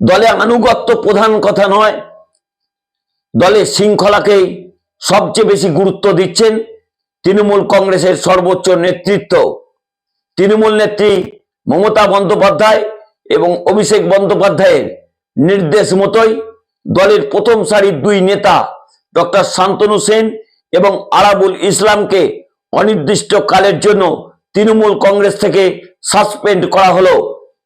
দলে আনুগত্য প্রধান কথা নয়। দলের শৃঙ্খলাকেই সবচেয়ে বেশি গুরুত্ব দিচ্ছেন তৃণমূল কংগ্রেসের সর্বোচ্চ নেতৃত্ব। তৃণমূল নেত্রী মমতা বন্দ্যোপাধ্যায় এবং অভিষেক বন্দ্যোপাধ্যায়ের নির্দেশ মতোই দলের প্রথম সারির দুই নেতা ডক্টর শান্তনু সেন এবং আরাবুল ইসলামকে অনির্দিষ্ট কালের জন্য তৃণমূল কংগ্রেস থেকে সাসপেন্ড করা হলো।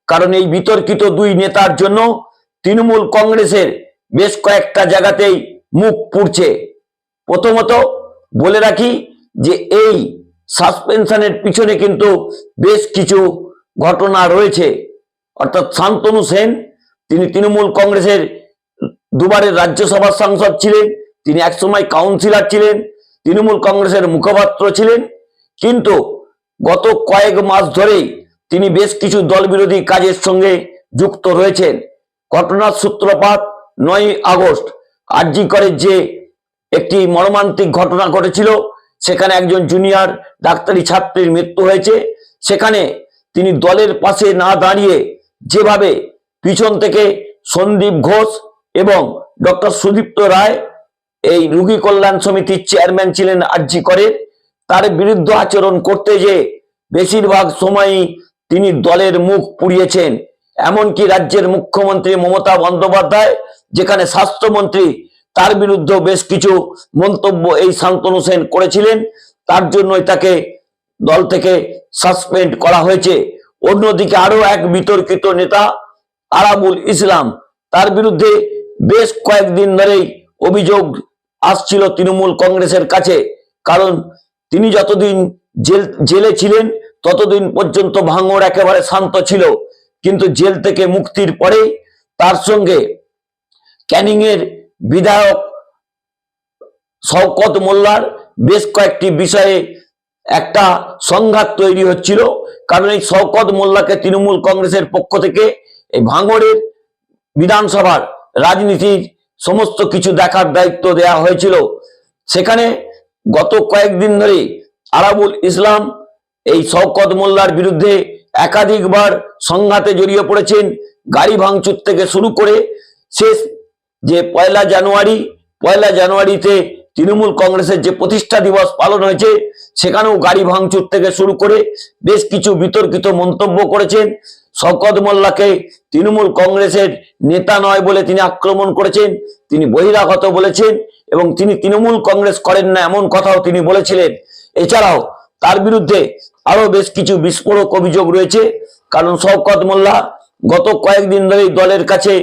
কারণ এই বিতর্কিত দুই নেতার জন্য তৃণমূল কংগ্রেসের বেশ কয়েকটা জায়গাতেই মুখ পুড়ছে। প্রথমত বলে রাখি যে এই সাসপেনশনের পিছনে কিন্তু বেশ কিছু ঘটনা রয়েছে। অর্থাৎ শান্তনু সেন, তিনি তৃণমূল কংগ্রেসের দুবারের রাজ্যসভার সাংসদ ছিলেন, তিনি একসময় কাউন্সিলর ছিলেন, তৃণমূল কংগ্রেসের মুখপাত্র ছিলেন। কিন্তু গত কয়েক মাস ধরেই তিনি বেশ কিছু দলবিরোধী কাজের সঙ্গে যুক্ত রয়েছেন। ঘটনার সূত্রপাত নয় আগস্ট। আরজি করে যে একটি মর্মান্তিক ঘটনা ঘটেছিল, সেখানে একজন জুনিয়র ডাক্তারি ছাত্রীর মৃত্যু হয়েছে। সেখানে তিনি দলের পাশে না দাঁড়িয়ে যেভাবে পিছন থেকে সন্দীপ ঘোষ এবং ডক্টর সুদীপ্ত রায়, এই রুগী কল্যাণ সমিতির চেয়ারম্যান ছিলেন আরজি করে তার বিরুদ্ধে আচরণ করতে যে বেশিরভাগ সময়ই তিনি দলের মুখ পুড়িয়েছেন। এমনকি রাজ্যের মুখ্যমন্ত্রী মমতা বন্দ্যোপাধ্যায়, যেখানে স্বাস্থ্যমন্ত্রী, তার বিরুদ্ধে বেশ কিছু মন্তব্য এই শান্তনু সেন করেছিলেন। তার জন্যই তাকে দল থেকে সাসপেন্ড করা হয়েছে। অন্যদিকে আরও এক বিতর্কিত নেতা আরাবুল ইসলাম, তার বিরুদ্ধে বেশ কয়েকদিন ধরেই অভিযোগ আসছিল তৃণমূল কংগ্রেসের কাছে। কারণ তিনি যতদিন জেল, জেলে ছিলেন ততদিন পর্যন্ত ভাঙড় একেবারে শান্ত ছিল। কিন্তু জেল থেকে মুক্তির পরে তার সঙ্গে ক্যানিং এর বিধায়ক শওকত মোল্লার বেশ কয়েকটি বিষয়ে একটা সংঘাত তৈরি হচ্ছিল। কারণ এই শওকত মোল্লাকে তৃণমূল কংগ্রেসের পক্ষ থেকে এই ভাঙড়ের বিধানসভার রাজনীতির সমস্ত কিছু দেখার দায়িত্ব দেয়া হয়েছিল। সেখানে গত কয়েকদিন ধরে আরাবুল ইসলাম এই শওকত মোল্লার বিরুদ্ধে একাধিকবার সংঘাতে জড়িয়ে পড়েছেন, গাড়ি ভাঙচুর থেকে শুরু করে শেষ যে পয়লা জানুয়ারি, পয়লা জানুয়ারিতে তৃণমূল কংগ্রেসের যে প্রতিষ্ঠা দিবস পালন হয়েছে, সেখানেও গাড়ি ভাঙচুর থেকে শুরু করে বেশ কিছু বিতর্কিত মন্তব্য করেছেন। শওকত মোল্লাকে তৃণমূল কংগ্রেসের নেতা নয় বলে তিনি আক্রমণ করেছেন, তিনি বহিরাগত বলেছেন এবং তিনি তৃণমূল কংগ্রেস করেন না এমন কথাও তিনি বলেছিলেন। এছাড়াও তার বিরুদ্ধে আরও বেশ কিছু বিস্ফোরক অভিযোগ রয়েছে। কারণ শওকত মোল্লা গত কয়েকদিন ধরেই দলের কাছে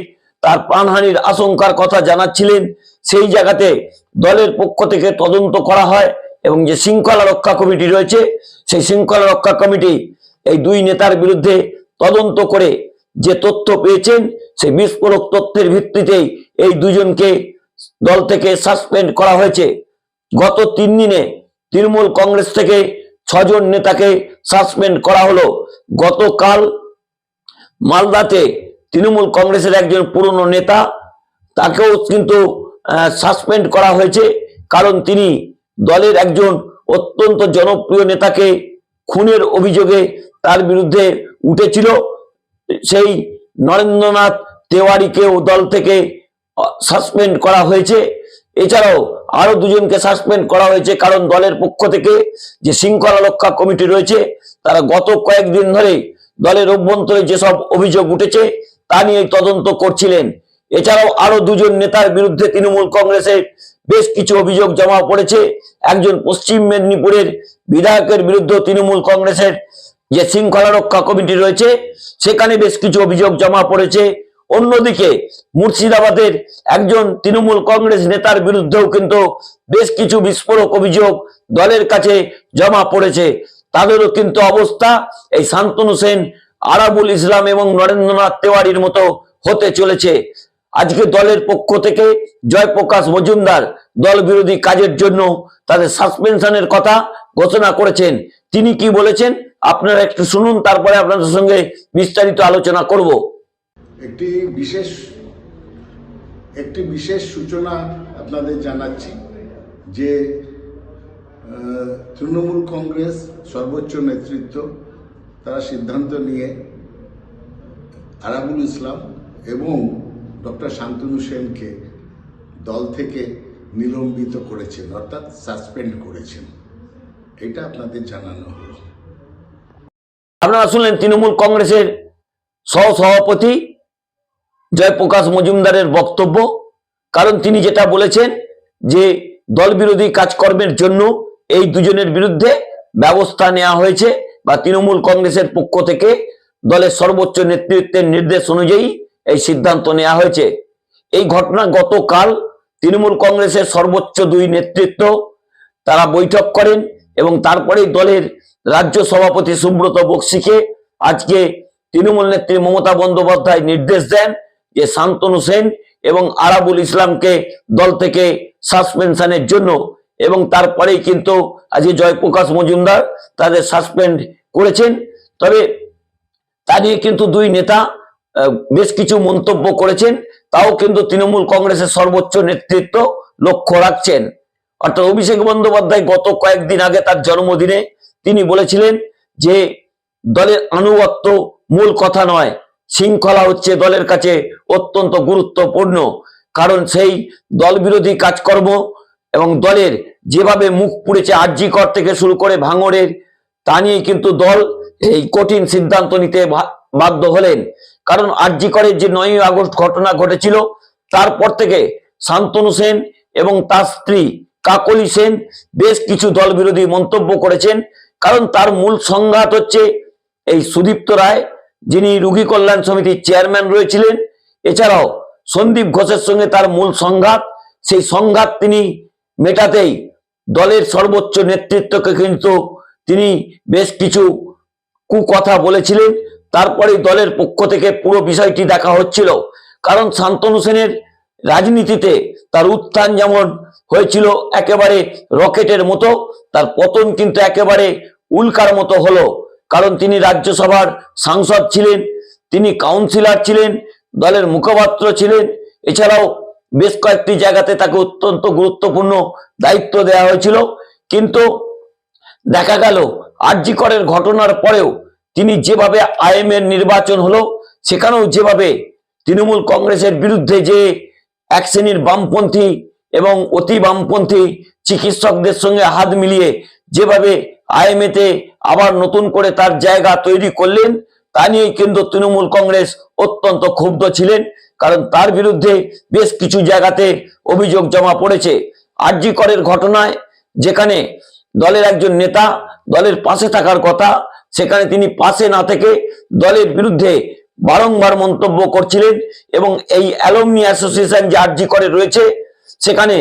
তার প্রাণহানির আশঙ্কার কথা জানাচ্ছিলেন। সেই জায়গাতে দলের পক্ষ থেকে তদন্ত করা হয় এবং যে শৃঙ্খলা রক্ষা কমিটি রয়েছে, সেই শৃঙ্খলা রক্ষা কমিটি এই দুই নেতার বিরুদ্ধে তদন্ত করে যে তথ্য পেয়েছেন, সেই বিস্ফোরক তথ্যের ভিত্তিতেই এই দুজনকে দল থেকে সাসপেন্ড করা হয়েছে। গত তিন দিনে তৃণমূল কংগ্রেস থেকে ছজন নেতাকে সাসপেন্ড করা হলো। গতকাল মালদাতে তৃণমূল কংগ্রেসের একজন পুরনো নেতা, তাকেও কিন্তু সাসপেন্ড করা হয়েছে। কারণ তিনি দলের একজন অত্যন্ত জনপ্রিয় নেতাকে খুনের অভিযোগে তার বিরুদ্ধে উঠেছিল। সেই নরেন্দ্রনাথ তেওয়ারিকেও দল থেকে সাসপেন্ড করা হয়েছে। এছাড়াও আরও দুজনকে সাসপেন্ড করা হয়েছে কারণ দলের পক্ষ থেকে যে শৃঙ্খলা রক্ষা কমিটি রয়েছে, তারা গত কয়েকদিন ধরে দলের অভ্যন্তরে যেসব অভিযোগ উঠেছে, তা নিয়ে তদন্ত করছিলেন। এছাড়াও আরও দুজন নেতার বিরুদ্ধে তৃণমূল কংগ্রেসের বেশ কিছু অভিযোগ জমা পড়েছে। একজন পশ্চিম মেদিনীপুরের বিধায়কের বিরুদ্ধে তৃণমূল কংগ্রেসের যে শৃঙ্খলা রক্ষা কমিটি রয়েছে, সেখানে বেশ কিছু অভিযোগ জমা পড়েছে। অন্যদিকে মুর্শিদাবাদের একজন তৃণমূল কংগ্রেস নেতার বিরুদ্ধেও কিন্তু বেশ কিছু বিস্ফোরক অভিযোগ দলের কাছে জমা পড়েছে। তাদেরও কিন্তু অবস্থা এই শান্তনু সেন, আরাবুল ইসলাম এবং নরেন্দ্রনাথ তেওয়ারির মতো হতে চলেছে। আজকে দলের পক্ষ থেকে জয়প্রকাশ মজুমদার দল বিরোধী কাজের জন্য তাদের সাসপেনশনের কথা ঘোষণা করেছেন। তিনি কি বলেছেন? আপনারা একটু শুনুন, তারপরে আপনাদের সঙ্গে বিস্তারিত আলোচনা করব। একটি বিশেষ একটি বিশেষ সূচনা আপনাদের জানাচ্ছি যে তৃণমূল কংগ্রেস সর্বোচ্চ নেতৃত্ব, তারা সিদ্ধান্ত নিয়ে আরাবুল ইসলাম এবং ডক্টর শান্তনু সেনকে দল থেকে নিলম্বিত করেছেন, অর্থাৎ সাসপেন্ড করেছেন। এটা আপনাদের জানানো হলো। আপনারা শুনলেন তৃণমূল কংগ্রেসের সহ সভাপতি জয়প্রকাশ মজুমদারের বক্তব্য, কারণ তিনি যেটা বলেছেন যে দল বিরোধী কাজকর্মের জন্য এই দুজনের বিরুদ্ধে ব্যবস্থা নেওয়া হয়েছে বা তৃণমূল কংগ্রেসের পক্ষ থেকে দলের সর্বোচ্চ নেতৃত্বের নির্দেশ অনুযায়ী এই সিদ্ধান্ত নেওয়া হয়েছে। এই ঘটনা গতকাল তৃণমূল কংগ্রেসের সর্বোচ্চ দুই নেতৃত্ব তারা বৈঠক করেন এবং তারপরেই দলের রাজ্য সভাপতি সুব্রত বক্সিকে আজকে তৃণমূল নেত্রী মমতা বন্দ্যোপাধ্যায় নির্দেশ দেন যে শান্তনু সেন এবং আরাবুল ইসলামকে দল থেকে সাসপেনশনের জন্য এবং তারপরেই কিন্তু আজকে জয়প্রকাশ মজুমদার তাদের সাসপেন্ড করেছেন। তবে তা নিয়ে কিন্তু দুই নেতা বেশ কিছু মন্তব্য করেছেন। তাও কিন্তু তৃণমূল কংগ্রেসের সর্বোচ্চ নেতৃত্ব লক্ষ্য রাখছেন। অর্থাৎ অভিষেক বন্দ্যোপাধ্যায় গত কয়েকদিন আগে তার জন্মদিনে তিনি বলেছিলেন যে দলের আনুগত্য মূল কথা নয় শৃঙ্খলা হচ্ছে দলের কাছে অত্যন্ত গুরুত্বপূর্ণ। কারণ সেই দল বিরোধী কাজকর্ম এবং দলের যেভাবে মুখ পুড়েছে আর্যিকর থেকে শুরু করে ভাঙড়ের, তা নিয়ে কিন্তু দল এই কঠিন সিদ্ধান্ত নিতে বাধ্য হলেন। কারণ আর্যিকরের যে নয় আগস্ট ঘটনা ঘটেছিল, তারপর থেকে শান্তনু সেন এবং তার স্ত্রী কাকলি সেন বেশ কিছু দল বিরোধী মন্তব্য করেছেন। কারণ তার মূল সংঘাত হচ্ছে এই সুদীপ্ত রায় যিনি রুগী কল্যাণ সমিতির চেয়ারম্যান রয়েছিলেন, এছাড়াও সন্দীপ ঘোষের সঙ্গে তার মূল সংঘাত, সেই সংঘাত তিনি মেটাতেই দলের সর্বোচ্চ নেতৃত্বকে কিন্তু তিনি বেশ কিছু কুকথা বলেছিলেন। তারপরে দলের পক্ষ থেকে পুরো বিষয়টি দেখা হচ্ছিল। কারণ শান্তনু সেনের রাজনীতিতে তার উত্থান যেমন হয়েছিল একেবারে রকেটের মতো, তার পতন কিন্তু একেবারে উল্কার মতো হলো। কারণ তিনি রাজ্যসভার সাংসদ ছিলেন, তিনি কাউন্সিলর ছিলেন, দলের মুখপাত্র ছিলেন। এছাড়াও বেশ কয়েকটি জায়গাতে তাকে অত্যন্ত গুরুত্বপূর্ণ দায়িত্ব দেওয়া হয়েছিল। কিন্তু দেখা গেল, আরজিকরের ঘটনার পরেও তিনি যেভাবে আইএম এর নির্বাচন হলো, সেখানেও যেভাবে তৃণমূল কংগ্রেসের বিরুদ্ধে যে এক শ্রেণির বামপন্থী এবং অতি বামপন্থী চিকিৎসকদের সঙ্গে হাত মিলিয়ে যেভাবে আইএমএতে আবার নতুন করে তার জায়গা তৈরি করলেন। তা নিয়ে কিন্তু তৃণমূল কংগ্রেস অত্যন্ত ক্ষুব্ধ ছিলেন, কারণ তার বিরুদ্ধে বেশ কিছু জায়গাতে অভিযোগ জমা পড়েছে। আরজি করের ঘটনায় যেখানে দলের একজন নেতা দলের পাশে থাকার কথা, সেখানে তিনি পাশে না থেকে দলের বিরুদ্ধে বারংবার মন্তব্য করছিলেন এবং এই অ্যালমনি অ্যাসোসিয়েশন যে আরজি করে রয়েছে, সেখানে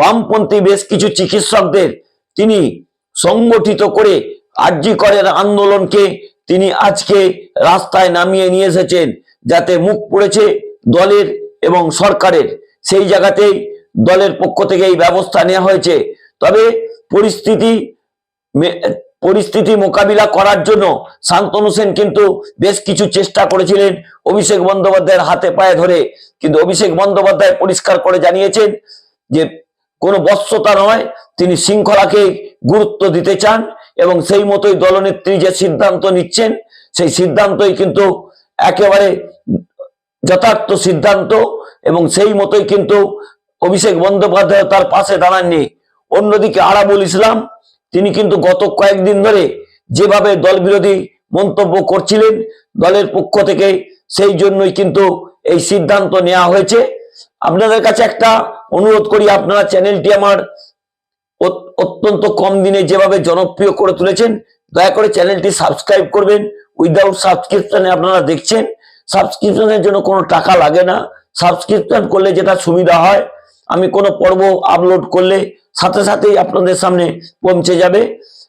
বামপন্থী বেশ কিছু চিকিৎসকদের তিনি সংগঠিত করে আরজি করের আন্দোলনকে, তিনি আজকে রাস্তায় নামিয়ে নিয়ে এসেছেন যাতে মুখ পড়েছে দলের এবং সরকারের। সেই জায়গাতেই দলের পক্ষ থেকে এই ব্যবস্থা নেওয়া হয়েছে। তবে পরিস্থিতি পরিস্থিতি মোকাবিলা করার জন্য শান্তনু সেন কিন্তু বেশ কিছু চেষ্টা করেছিলেন অভিষেক বন্দ্যোপাধ্যায়ের হাতে পায়ে ধরে। কিন্তু অভিষেক বন্দ্যোপাধ্যায় পরিষ্কার করে জানিয়েছেন যে কোনো বস্যতা নয়, তিনি শৃঙ্খলাকে গুরুত্ব দিতে চান। এবং সেই মতোই দলনেত্রী যে সিদ্ধান্ত নিচ্ছেন, সেই সিদ্ধান্তই কিন্তু একেবারে যথার্থ সিদ্ধান্ত এবং সেই মতোই কিন্তু অভিষেক বন্দ্যোপাধ্যায় তার পাশে দাঁড়াননি। অন্যদিকে আরাবুল ইসলাম, তিনি কিন্তু গত কয়েকদিন ধরে যেভাবে দল বিরোধী মন্তব্য করছিলেন, দলের পক্ষ থেকে সেই জন্যই কিন্তু এই সিদ্ধান্ত নেওয়া হয়েছে। আপনাদের কাছে একটা অনুরোধ করি, আপনারা চ্যানেলটি আমার অত্যন্ত কম দিনে যেভাবে জনপ্রিয় করে তুলেছেন, দয়া করে চ্যানেলটি সাবস্ক্রাইব করবেন। উইদাউট সাবস্ক্রিপশনে আপনারা দেখছেন সাবস্ক্রিপশনের জন্য কোনো টাকা লাগে না। সাবস্ক্রিপশন করলে যেটা সুবিধা হয়, আমি কোনো পর্ব আপলোড করলে সাথে সাথেই আপনাদের সামনে পৌঁছে যাবে।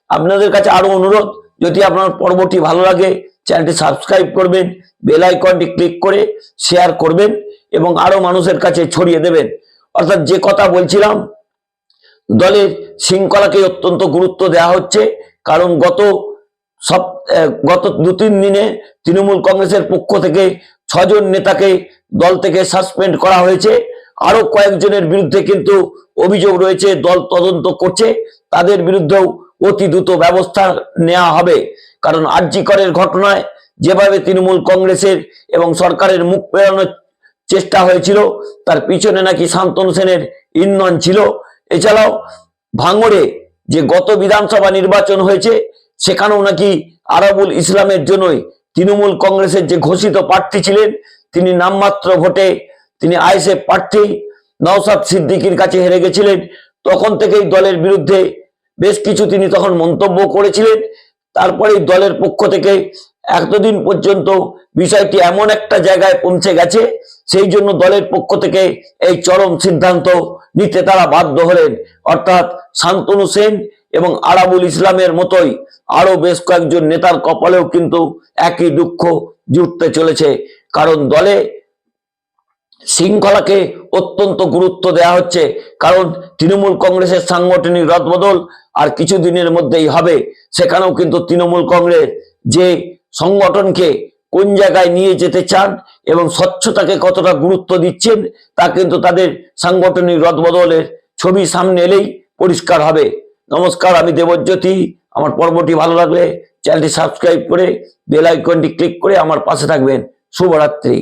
আপনাদের কাছে আরও অনুরোধ, যদি আপনার পর্বটি ভালো লাগে, চ্যানেলটি সাবস্ক্রাইব করবেন, বেল আইকনটি ক্লিক করে শেয়ার করবেন এবং আরও মানুষের কাছে ছড়িয়ে দেবেন। অর্থাৎ যে কথা বলছিলাম দলের শৃঙ্খলাকে অত্যন্ত গুরুত্ব দেওয়া হচ্ছে। কারণ গত সব গত দু তিন দিনে তৃণমূল কংগ্রেসের পক্ষ থেকে ছজন নেতাকে দল থেকে সাসপেন্ড করা হয়েছে। আরও কয়েকজনের বিরুদ্ধে কিন্তু অভিযোগ রয়েছে, দল তদন্ত করছে। তাদের বিরুদ্ধেও অতি দ্রুত ব্যবস্থা নেওয়া হবে। কারণ আরজি করের ঘটনায় যেভাবে তৃণমূল কংগ্রেসের এবং সরকারের মুখ ফেরানোর চেষ্টা হয়েছিল, তার পিছনে নাকি শান্তনু সেনের ইন্ধন ছিল। এছাড়াও ভাঙড়ে যে গত বিধানসভা নির্বাচন হয়েছে, সেখানেও নাকি আরবুল ইসলামের জন্যই তৃণমূল কংগ্রেসের যে ঘোষিত প্রার্থী ছিলেন, তিনি নামমাত্র ভোটে তিনি আইএসএফ প্রার্থী নওসাদ সিদ্দিকির কাছে হেরে গেছিলেন। তখন থেকেই দলের বিরুদ্ধে বেশ কিছু তিনি তখন মন্তব্য করেছিলেন। তারপরেই দলের পক্ষ থেকে এতদিন পর্যন্ত বিষয়টি এমন একটা জায়গায় পৌঁছে গেছে, সেই জন্য দলের পক্ষ থেকে এই চরম সিদ্ধান্ত নিতে তারা বাধ্য হলেন। অর্থাৎ শান্তনু সেন এবং আরাবুল ইসলামের মতোই আরও বেশ কয়েকজন নেতার কপালেও কিন্তু একই দুঃখ জুটতে চলেছে। কারণ দলে শৃঙ্খলাকে অত্যন্ত গুরুত্ব দেওয়া হচ্ছে। কারণ তৃণমূল কংগ্রেসের সাংগঠনিক রদবদল আর কিছুদিনের মধ্যেই হবে। সেখানেও কিন্তু তৃণমূল কংগ্রেস যে সংগঠনকে কোন জায়গায় নিয়ে যেতে চান এবং স্বচ্ছতাকে কতটা গুরুত্ব দিচ্ছেন, তা কিন্তু তাদের সাংগঠনিক রদবদলের ছবি সামনে এলেই পরিষ্কার হবে। নমস্কার, আমি দেবজ্যোতি। আমার পর্বটি ভালো লাগলে চ্যানেলটি সাবস্ক্রাইব করে বেল আইকনটি ক্লিক করে আমার পাশে থাকবেন। শুভরাত্রি।